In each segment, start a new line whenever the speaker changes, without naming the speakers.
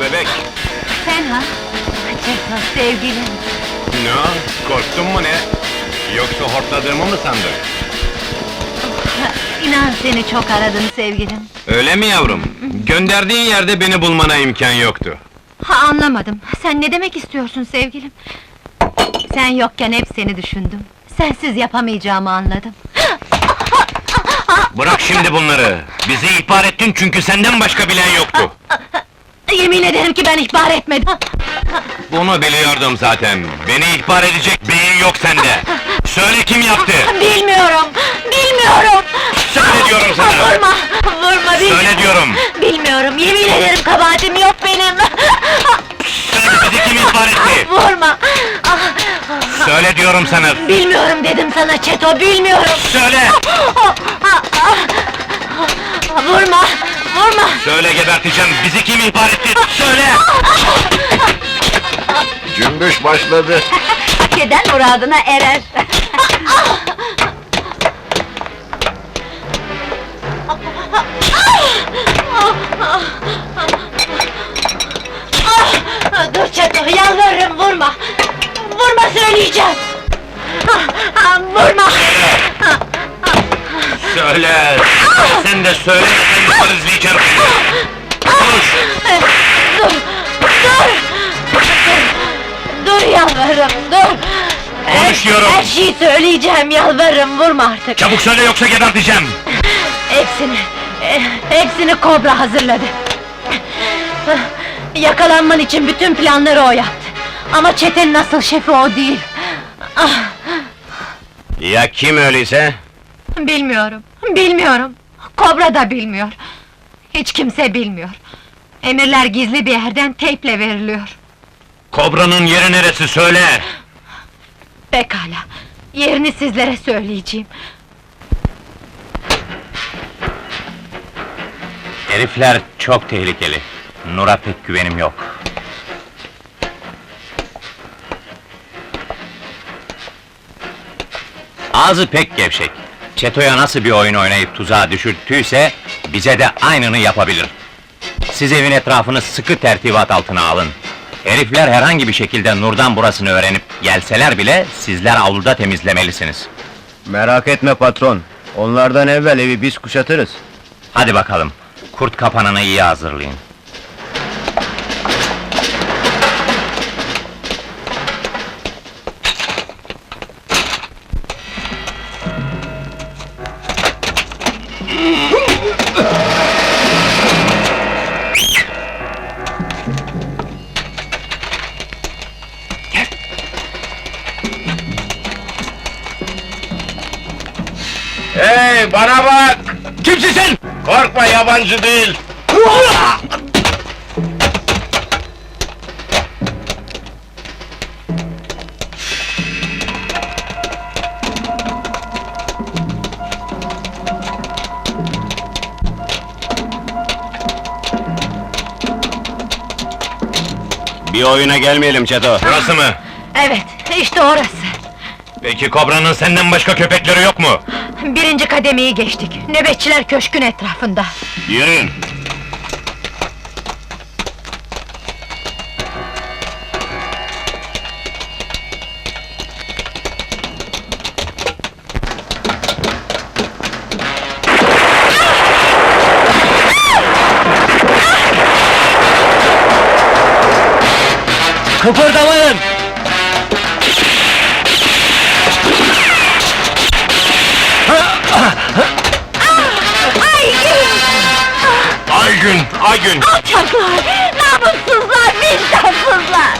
Merhaba bebek.
Sen ha? Çeto, sevgilim.
Ne o? Korktun mu ne? Yoksa hortladığımı mı sandın?
İnan seni çok aradım sevgilim.
Öyle mi yavrum? Gönderdiğin yerde beni bulmana imkan yoktu.
Ha anlamadım. Sen ne demek istiyorsun sevgilim? Sen yokken hep seni düşündüm. Sensiz yapamayacağımı anladım.
Bırak şimdi bunları. Bizi ihbar ettin çünkü senden başka bilen yoktu.
Yemin ederim ki ben ihbar etmedim.
Bunu biliyordum zaten. Beni ihbar edecek beyin yok sende. Söyle kim yaptı?
Bilmiyorum, bilmiyorum.
Söyle diyorum sana.
Vurma, vurma, bil-
Söyle diyorum.
Bilmiyorum, yemin ederim kabahatim yok benim.
Söyle bizi kim ihbar etti?
Vurma. Ah,
Söyle diyorum sana.
Bilmiyorum dedim sana Çeto, bilmiyorum.
Söyle.
Vurma, vurma.
Söyle geberteceğim. Bizi kim ihbar etti? Söyle.
Cümbüş başladı.
Hak eden muradına erer. Dur Çeto, yalvarırım vurma! Vurma söyleyeceğim! Vurma!
Söyle. Sen de söyle. Yukarı izleyeceğim. Konuş.
Dur! Dur! Dur yalvarırım, dur!
Konuşuyorum.
Her şeyi söyleyeceğim, yalvarırım, vurma artık!
Çabuk söyle yoksa geberteceğim.
Hepsini, hepsini Kobra hazırladı. Yakalanman için bütün planları o yaptı. Ama çetenin asıl şefi o değil. Ah,
Ya kim öyleyse?
bilmiyorum, bilmiyorum. Kobra da bilmiyor. Hiç kimse bilmiyor. Emirler gizli bir yerden teyple veriliyor.
Kobra'nın yeri neresi söyle.
Pekala, yerini sizlere söyleyeceğim.
Herifler çok tehlikeli. Nur'a pek güvenim yok. Ağzı pek gevşek. Çeto'ya nasıl bir oyun oynayıp tuzağa düşürttüyse... ...bize de aynını yapabilir. Siz evin etrafını sıkı tertibat altına alın. Herifler herhangi bir şekilde Nur'dan burasını öğrenip gelseler bile... ...sizler avluda temizlemelisiniz.
Merak etme patron. Onlardan evvel evi biz kuşatırız.
Hadi bakalım, kurt kapanını iyi hazırlayın.
Hey bana bak!
Kimsin sen?
Korkma yabancı değil.
Bir oyuna gelmeyelim Çeto. Burası mı?
Evet, işte orası.
Peki Kobra'nın senden başka köpekleri yok mu?
Birinci kademeyi geçtik. Nöbetçiler köşkün etrafında.
Yürüyün.
Kıpırdamayın!
Aygün, Aygün!
Alçaklar! Namussuzlar! Vicdansızlar!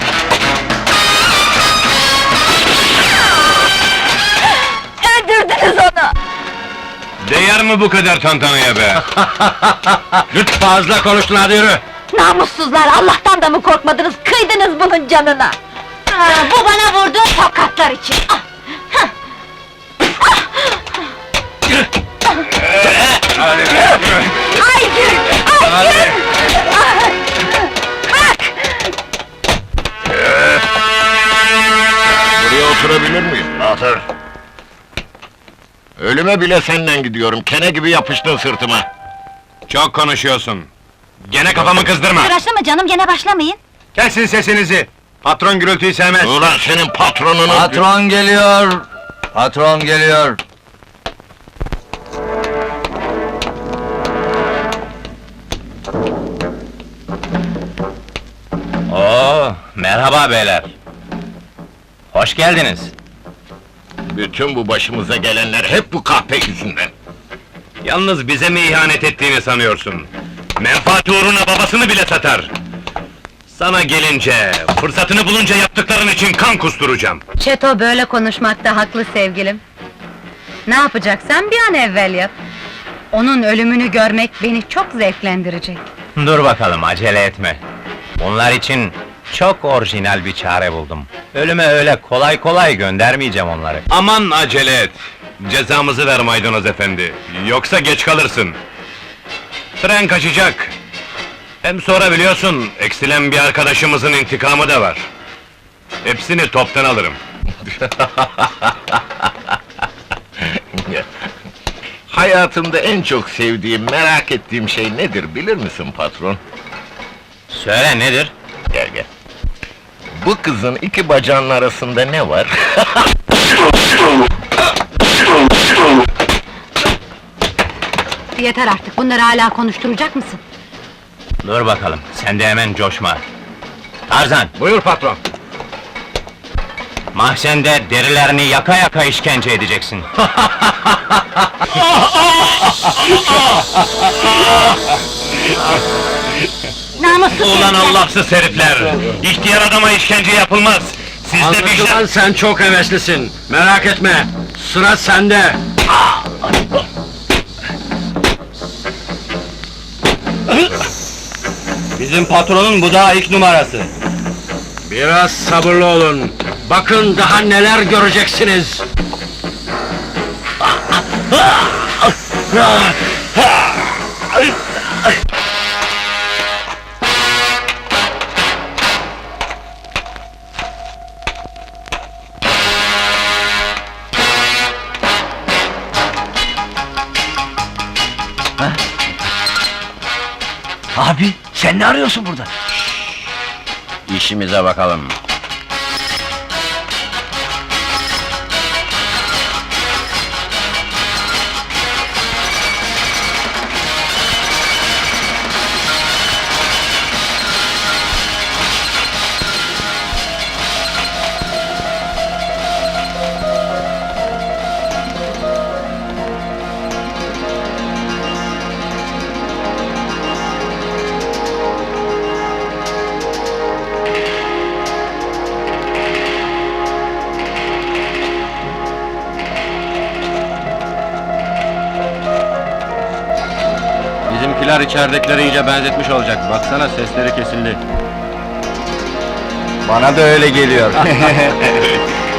Öldürdünüz onu!
Değer mi bu kadar tantanaya be? Lütfen fazla konuştun hadi yürü!
Namussuzlar! Allah'tan da mı korkmadınız? Kıydınız bunun canına! Ah, bu bana vurduğu tokatlar için! Ah! Ah! Bırak!
Buraya oturabilir miyim? Otur. Ölüme bile senden gidiyorum. Kene gibi yapıştın sırtıma.
Çok konuşuyorsun. Gene kafamı kızdırma!
Uğraştırma canım gene başlamayın.
Kesin sesinizi! Patron gürültüyü sevmez!
Ulan senin patronunu...
Patron geliyor! Patron geliyor!
Oo, merhaba beyler! Hoş geldiniz.
Bütün bu başımıza gelenler hep bu kahpe yüzünden.
Yalnız bize mi ihanet ettiğini sanıyorsun? Menfaati uğruna babasını bile satar! Sana gelince, fırsatını bulunca yaptıkların için kan kusturacağım.
Çeto böyle konuşmakta haklı sevgilim. Ne yapacaksan bir an evvel yap. Onun ölümünü görmek beni çok zevklendirecek.
Dur bakalım, acele etme. Bunlar için çok orijinal bir çare buldum. Ölüme öyle kolay kolay göndermeyeceğim onları. Aman acele et! Cezamızı ver maydanoz efendi, yoksa geç kalırsın. Tren kaçacak. Hem sonra biliyorsun, eksilen bir arkadaşımızın intikamı da var. Hepsini toptan alırım.
Hayatımda en çok sevdiğim, merak ettiğim şey nedir bilir misin patron?
Söyle nedir?
Gel gel. Bu kızın iki bacağının arasında ne var?
Yeter artık, bunları hala konuşturacak mısın?
Dur bakalım, sen de hemen coşma. Tarzan,
Buyur patron!
mahzende derilerini yaka yaka işkence edeceksin.
Namussuz
Ulan
herifler!
Allahsız herifler! İhtiyar adama işkence yapılmaz! Sizde vicdan...
Anlaşılan sen çok heveslisin! Merak etme! Sıra sende! Bizim patronun bu daha ilk numarası. Biraz sabırlı olun. Bakın daha neler göreceksiniz.
Sen ne arıyorsun burada?
İşimize bakalım. Bizimkiler içeridekileri iyice benzetmiş olacak. Baksana sesleri kesildi. Bana da öyle geliyor.